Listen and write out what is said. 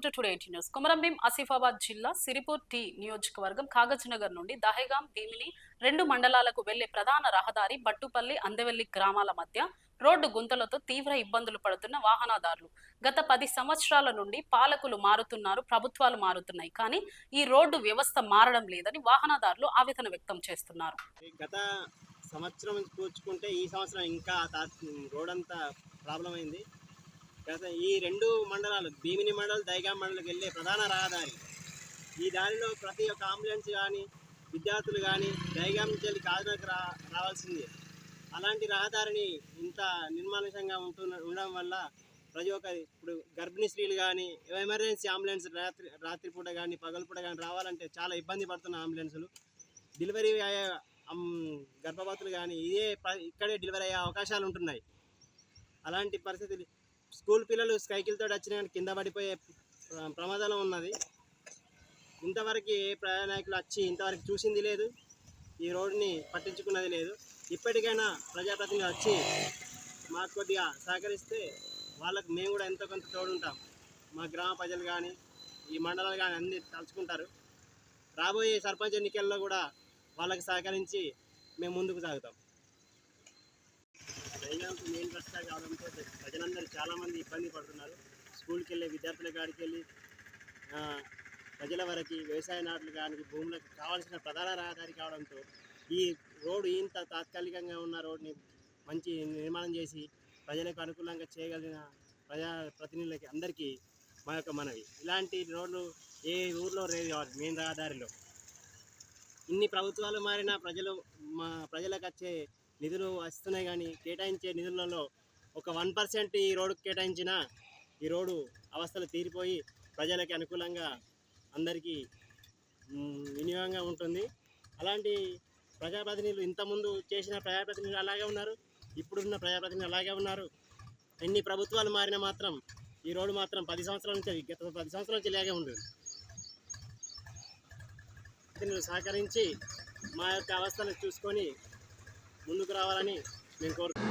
Welcome to today eighty news Komaram Bheem Asifabad జిల్లా Sirpur tea నియోజకవర్గం కాగజ్నగర్ నుండి దహేగాం భీమిని రెండు మండలాలకు వెళ్ళే ప్రధాన రహదారి బట్టుపల్లి అందవెల్లి గ్రామాల మధ్య రోడ్డు గుంతలతో తీవ్ర ఇబ్బందులు పడుతున్న వాహనదారులు. గత పది సంవత్సరాల నుండి పాలకులు మారుతున్నారు ప్రభుత్వాలు మారుతున్నాయి. కానీ ఈ రోడ్డు వ్యవస్థ మారడం లేదని వాహనదారులు ఆవేదన వ్యక్తం చేస్తున్నారు. గత సంవత్సరం చూసుకుంటే ఈ సంవత్సరం ఇంకా రోడ్ అంతా ప్రాబ్లం అయింది. గత ఈ రెండు మండలాలు భీమిని మండలం దైగా మండలికి వెళ్ళే ప్రధాన రహదారి. ఈ దారిలో ప్రతి ఒక్క అంబులెన్స్ కానీ విద్యార్థులు కానీ దైగాం నుంచి వెళ్ళి కాకినాడకు రా రావాల్సింది. అలాంటి రహదారిని ఇంత నిర్మానుషంగా ఉంటున్న ఉండడం వల్ల ప్రతి ఒక్క ఇప్పుడు గర్భిణీ స్త్రీలు కానీ ఎమర్జెన్సీ అంబులెన్స్ రాత్రి రాత్రిపూట కానీ పగలపూట కానీ రావాలంటే చాలా ఇబ్బంది పడుతున్న అంబులెన్సులు. డెలివరీ అయ్యే గర్భవతులు కానీ ఇదే ప- ఇక్కడే డెలివరీ అయ్యే అవకాశాలు ఉంటున్నాయి. అలాంటి పరిస్థితులు స్కూల్ పిల్లలు సైకిల్తో వచ్చిన కానీ కింద పడిపోయే ప్రమాదం ఉన్నది. ఇంతవరకు ఏ ప్రయాణికులు వచ్చి ఇంతవరకు చూసింది లేదు. ఈ రోడ్డుని పట్టించుకున్నది లేదు. ఇప్పటికైనా ప్రజాప్రతినిధులు వచ్చి మాకు కొద్దిగా సహకరిస్తే వాళ్ళకు మేము కూడా ఎంతో కొంత తోడుంటాం. మా గ్రామ ప్రజలు కానీ ఈ మండలాలు కానీ అన్ని తలుచుకుంటారు. రాబోయే సర్పంచ్ ఎన్నికల్లో కూడా వాళ్ళకి సహకరించి మేము ముందుకు సాగుతాం. దైవానికి మెయిన్ రస్తా కావడంతో ప్రజలందరూ చాలామంది ఇబ్బంది పడుతున్నారు. స్కూల్కి వెళ్ళే విద్యార్థుల కాడికి వెళ్ళి ప్రజల వరకు వ్యవసాయ నాట్లు కానీ భూములకు కావాల్సిన ప్రధాన రహదారి కావడంతో ఈ రోడ్డు ఇంత తాత్కాలికంగా ఉన్న రోడ్ని మంచి నిర్మాణం చేసి ప్రజలకు అనుకూలంగా చేయగలిగిన ప్రజా ప్రతినిధులకి అందరికీ మా యొక్క మనవి. ఇలాంటి రోడ్లు ఏ ఊర్లో లేదు మెయిన్ రహదారిలో. ఇన్ని ప్రభుత్వాలు మారినా ప్రజలు మా ప్రజలకు వచ్చే నిధులు వస్తున్నాయి కానీ కేటాయించే నిధులలో ఒక వన్ పర్సెంట్ ఈ రోడ్డుకు కేటాయించినా ఈ రోడ్డు అవస్థలు తీరిపోయి ప్రజలకి అనుకూలంగా అందరికీ వినియోగంగా ఉంటుంది. అలాంటి ప్రజాప్రతినిధులు ఇంతకుముందు చేసిన ప్రజాప్రతినిధులు అలాగే ఉన్నారు ఇప్పుడున్న ప్రజాప్రతినిధులు అలాగే ఉన్నారు. ఎన్ని ప్రభుత్వాలు మారినా మాత్రం ఈ రోడ్డు మాత్రం పది సంవత్సరాల నుంచి గత పది సంవత్సరాల నుంచి ఇలాగే ఉంటుంది ప్రతినిధులు సహకరించి మా యొక్క అవస్థను చూసుకొని ముందుకు రావాలని మేము కోరుతున్నాను